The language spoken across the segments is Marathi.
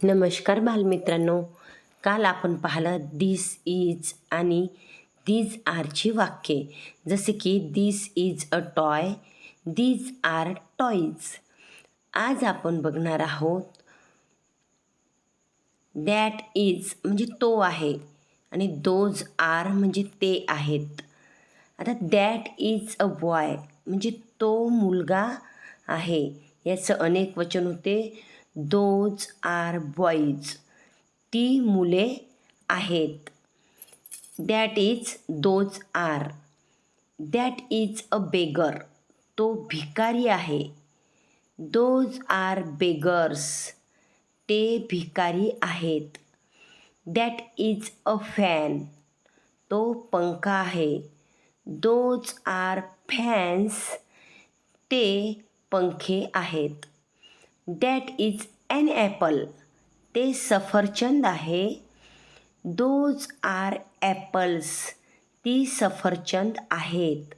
नमस्कार बालमित्रांनो. काल आपण पाहिलं दिस इज आणि दीज आरची वाक्ये. जसे की this is a toy these are toys आज आपण बघणार आहोत दॅट इज म्हणजे तो आहे आणि दोज आर म्हणजे ते आहेत. आता दॅट इज अ बॉय म्हणजे तो मुलगा आहे. याचं अनेक वचन होते. Those are boys. ती मुले आहेत. That is those are. That is a beggar तो भिकारी आहे. Those are beggars. ते भिकारी आहेत. दॅट इज अ फॅन तो पंखा आहे. Those are fans. ते पंखे आहेत. दॅट इज ॲन ॲपल ते सफरचंद आहे. दोज आर ॲपल्स ती सफरचंद आहेत.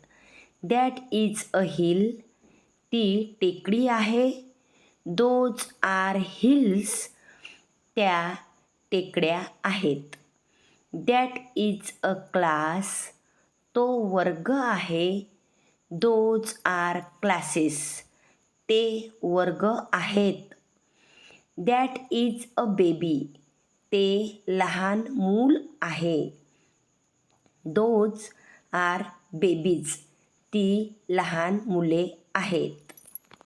दॅट इज अ हिल ती टेकडी आहे. दोज आर हिल्स त्या टेकड्या आहेत. दॅट इज अ क्लास तो वर्ग आहे. दोज आर क्लासेस ते वर्ग आहेत. दॅट इज अ बेबी ते लहान मूल आहे. दोज आर बेबीज ती लहान मुले आहेत.